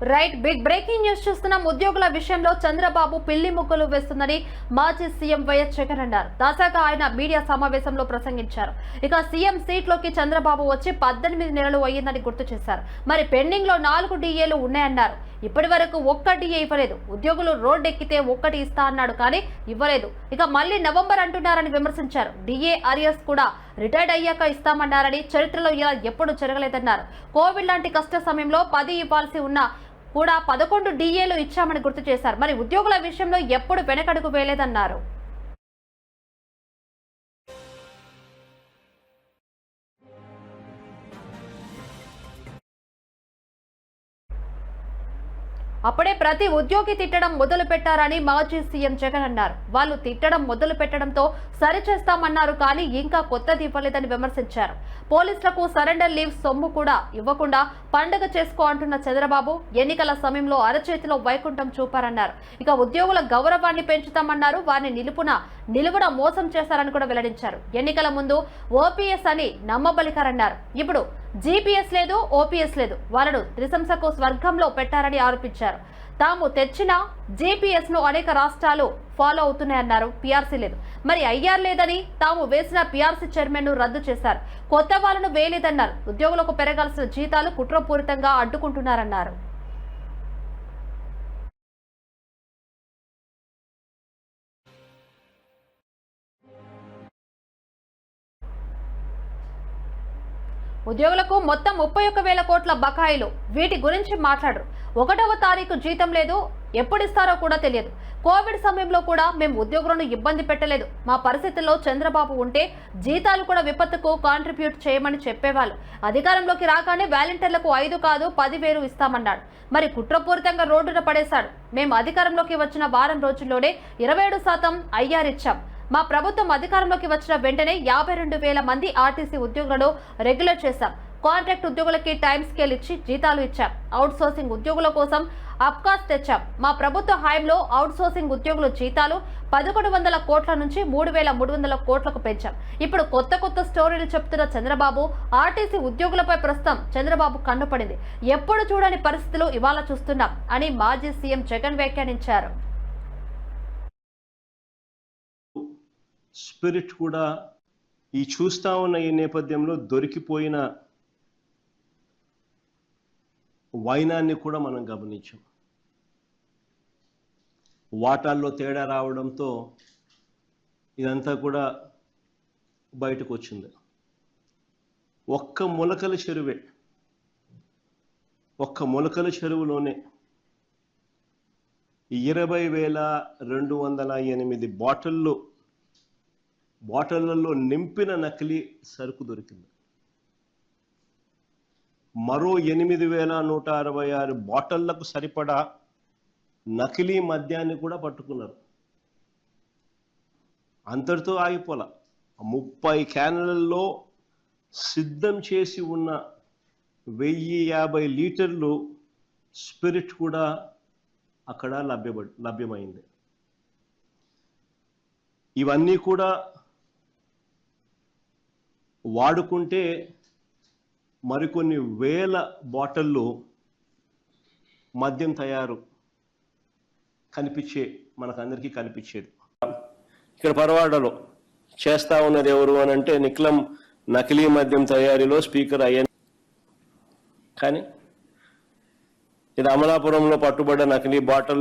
Right big breaking news చూస్తున్నాం. ఉద్యోగుల విషయంలో చంద్రబాబు పిల్లి ముక్కలు వేస్తుందని మాజీ సీఎం వైఎస్ జగన్ అన్నారు. తాజాగా ఆయన మీడియా సమావేశంలో ప్రసంగించారు. ఇక సీఎం సీట్లోకి చంద్రబాబు వచ్చి పద్దెనిమిది నెలలు అయ్యిందని గుర్తు చేశారు. మరి పెండింగ్లో నాలుగు డిఏలు ఉన్నాయన్నారు. ఇప్పటి వరకు ఒక్క డిఏ ఇవ్వలేదు. ఉద్యోగులు రోడ్డు ఎక్కితే ఒక్కటి ఇస్తా అన్నాడు కానీ ఇవ్వలేదు. ఇక మళ్ళీ నవంబర్ అంటున్నారని విమర్శించారు. డిఏ అరియర్స్ కూడా రిటైర్డ్ అయ్యాక ఇస్తామన్నారని చరిత్రలో ఇలా ఎప్పుడు జరగలేదన్నారు. కోవిడ్ లాంటి కష్ట సమయంలో పది ఇవ్వాల్సి ఉన్న కూడా పదకొండు డిఏలు ఇచ్చామని గుర్తు చేశారు. మరి ఉద్యోగుల విషయంలో ఎప్పుడు వెనకడుగు వేయలేదన్నారు. అప్పుడే ప్రతి ఉద్యోగి తిట్టడం మొదలు పెట్టారని మాజీ సీఎం జగన్ అన్నారు. వాళ్ళు తిట్టడం మొదలు పెట్టడంతో సరిచేస్తామన్నారు కానీ ఇంకా కొత్తది ఇవ్వలేదని విమర్శించారు. పోలీసులకు సరెండర్ లీవ్ సొమ్ము కూడా ఇవ్వకుండా పండగ చేసుకో అంటున్న చంద్రబాబు ఎన్నికల సమయంలో అరచేతిలో వైకుంఠం చూపారన్నారు. ఇక ఉద్యోగుల గౌరవాన్ని పెంచుతామన్నారు. వారిని నిలుపున నిలువున మోసం చేశారని కూడా వెల్లడించారు. ఎన్నికల ముందు ఓపీఎస్ అని నమ్మబలికారన్నారు. ఇప్పుడు జీపీఎస్ లేదు ఓపీఎస్ లేదు. వాళ్ళను త్రిశంసకు స్వర్గంలో పెట్టారని ఆరోపించారు. తాము తెచ్చిన జీపీఎస్ను అనేక రాష్ట్రాలు ఫాలో అవుతున్నాయన్నారు. పీఆర్సీ లేదు. మరి అయ్యార్ లేదని తాము వేసిన పీఆర్సీ చైర్మన్ను రద్దు చేశారు. కొత్త వాళ్ళను వేయలేదన్నారు. ఉద్యోగులకు పెరగాల్సిన జీతాలు కుట్రపూరితంగా అడ్డుకుంటున్నారన్నారు. ఉద్యోగులకు మొత్తం ముప్పై ఒక్క వేల కోట్ల బకాయిలు. వీటి గురించి మాట్లాడరు. ఒకటవ తారీఖు జీతం లేదు. ఎప్పుడు ఇస్తారో కూడా తెలియదు. కోవిడ్ సమయంలో కూడా మేము ఉద్యోగులను ఇబ్బంది పెట్టలేదు. మా పరిస్థితుల్లో చంద్రబాబు ఉంటే జీతాలు కూడా విపత్తుకు కాంట్రిబ్యూట్ చేయమని చెప్పేవాళ్ళు. అధికారంలోకి రాగానే వాలంటీర్లకు ఐదు కాదు పదివేలు ఇస్తామన్నాడు. మరి కుట్రపూరితంగా రోడ్డున పడేశాడు. మేము అధికారంలోకి వచ్చిన వారం రోజుల్లోనే ఇరవై ఏడు శాతం ఐఆర్ ఇచ్చాం. మా ప్రభుత్వం అధికారంలోకి వచ్చిన వెంటనే యాభై రెండు వేల మంది ఆర్టీసీ ఉద్యోగులను రెగ్యులర్ చేశాం. కాంట్రాక్ట్ ఉద్యోగులకి టైం స్కేల్ ఇచ్చి జీతాలు ఇచ్చాం. అవుట్ సోర్సింగ్ ఉద్యోగుల కోసం అప్కాస్ తెచ్చాం. మా ప్రభుత్వ హాయంలో అవుట్ సోర్సింగ్ ఉద్యోగుల జీతాలు పదకొండు వందల కోట్ల నుంచి మూడు వేల మూడు వందల కోట్లకు పెంచాం. ఇప్పుడు కొత్త కొత్త స్టోరీలు చెప్తున్న చంద్రబాబు ఆర్టీసీ ఉద్యోగులపై ప్రస్తుతం చంద్రబాబు కన్నుపడింది ఎప్పుడు చూడని పరిస్థితులు ఇవాళ చూస్తున్నాం అని మాజీ సీఎం జగన్ వ్యాఖ్యానించారు. స్పిరిట్ కూడా ఈ చూస్తా ఉన్న ఈ నేపథ్యంలో దొరికిపోయిన వైనాన్ని కూడా మనం గమనించాం. వాటాల్లో తేడా రావడంతో ఇదంతా కూడా బయటకు వచ్చింది ఒక్క మొలకల చెరువే. ఒక్క మొలకల చెరువులోనే ఇరవై వేల రెండు వందల ఎనిమిది బాటిళ్ళు బాటిళ్ళలో నింపిన నకిలీ సరుకు దొరికింది. మరో ఎనిమిది వేల నూట అరవై ఆరు బాటిళ్ళకు సరిపడా నకిలీ మద్యాన్ని కూడా పట్టుకున్నారు. అంతటితో ఆగిపోల. ముప్పై క్యాన్లలో సిద్ధం చేసి ఉన్న వెయ్యి యాభై లీటర్లు స్పిరిట్ కూడా అక్కడ లభ్యప లభ్యమైంది. ఇవన్నీ కూడా వాడుకుంటే మరికొన్ని వేల బాటిళ్ళు మద్యం తయారు కనిపించే మనకందరికీ కనిపించేది. ఇక్కడ పరవాడలో చేస్తా ఉన్నది ఎవరు అని అంటే నిక్లం నకిలీ మద్యం తయారీలో స్పీకర్ అయ్యాను కానీ ఇది అమలాపురంలో పట్టుబడ్డ నకిలీ బాటిల్